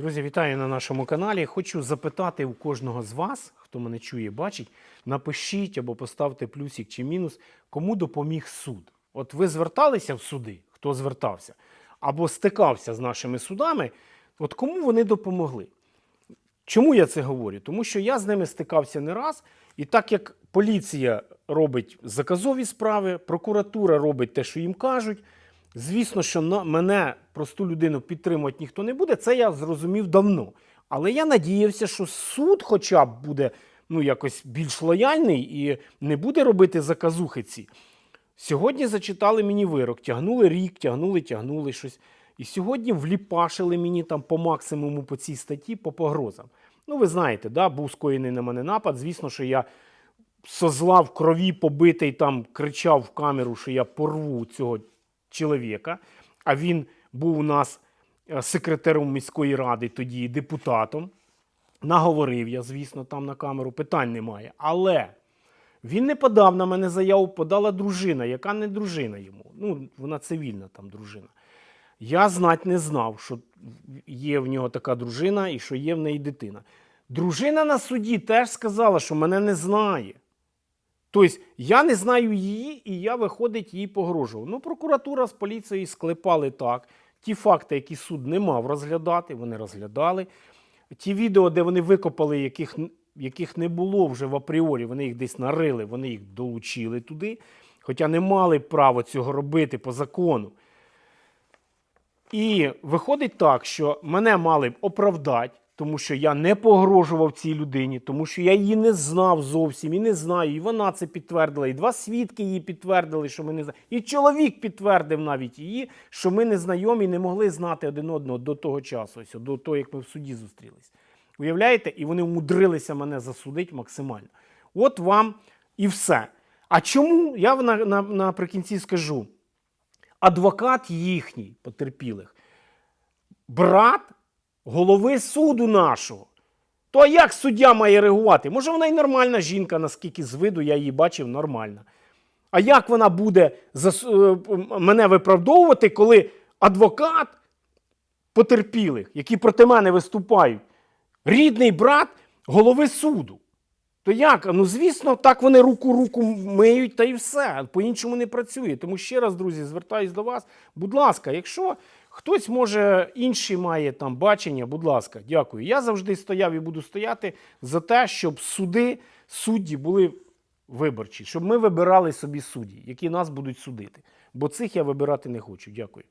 Друзі, вітаю на нашому каналі. Хочу запитати у кожного з вас, хто мене чує, бачить, напишіть або поставте плюсик чи мінус, кому допоміг суд. От ви зверталися в суди, хто звертався, або стикався з нашими судами, от кому вони допомогли? Чому я це говорю? Тому що я з ними стикався не раз, і так як поліція робить заказові справи, прокуратура робить те, що їм кажуть. Звісно, що мене, просту людину, підтримувати ніхто не буде, це я зрозумів давно. Але я надіявся, що суд хоча б буде ну, якось більш лояльний і не буде робити заказухи ці. Сьогодні зачитали мені вирок, тягнули рік, тягнули, тягнули щось. І сьогодні вліпашили мені там по максимуму по цій статті по погрозам. Ну, ви знаєте, да, був скоєний на мене напад. Звісно, що я со зла в крові побитий там кричав в камеру, що я порву цього чоловіка. А він був у нас е, секретарем міської ради, тоді депутатом. Наговорив я, звісно, там на камеру, питань немає. Але він не подав на мене заяву, подала дружина, яка не дружина йому. Ну, вона цивільна там дружина. Я знать не знав, що є в нього така дружина і що є в неї дитина. Дружина на суді теж сказала, що мене не знає. Тобто я не знаю її, і я, виходить, їй погрожував. Ну, прокуратура з поліцією склепали так. Ті факти, які суд не мав розглядати, вони розглядали. Ті відео, де вони викопали, яких, яких не було вже в апріорі, вони їх десь нарили, вони їх долучили туди, хоча не мали права цього робити по закону. І виходить так, що мене мали б оправдати, тому що я не погрожував цій людині, тому що я її не знав зовсім і не знаю. І вона це підтвердила. І два свідки її підтвердили, що ми не знаємо. І чоловік підтвердив навіть її, що ми не знайомі, не могли знати один одного до того часу, ось, до того, як ми в суді зустрілись. Уявляєте? І вони умудрилися мене засудити максимально. От вам і все. А чому? Я на, на, наприкінці скажу адвокат їхній потерпілих, брат голови суду нашого. То як суддя має реагувати? Може, вона й нормальна жінка, наскільки з виду я її бачив нормально. А як вона буде е, мене виправдовувати, коли адвокат потерпілих, які проти мене виступають, рідний брат голови суду? То як? Ну, звісно, так вони руку руку миють та і все. По-іншому не працює. Тому ще раз, друзі, звертаюсь до вас. Будь ласка, якщо хтось може інший має там бачення, будь ласка, дякую. Я завжди стояв і буду стояти за те, щоб суди, судді були виборчі, щоб ми вибирали собі судді, які нас будуть судити. Бо цих я вибирати не хочу. Дякую.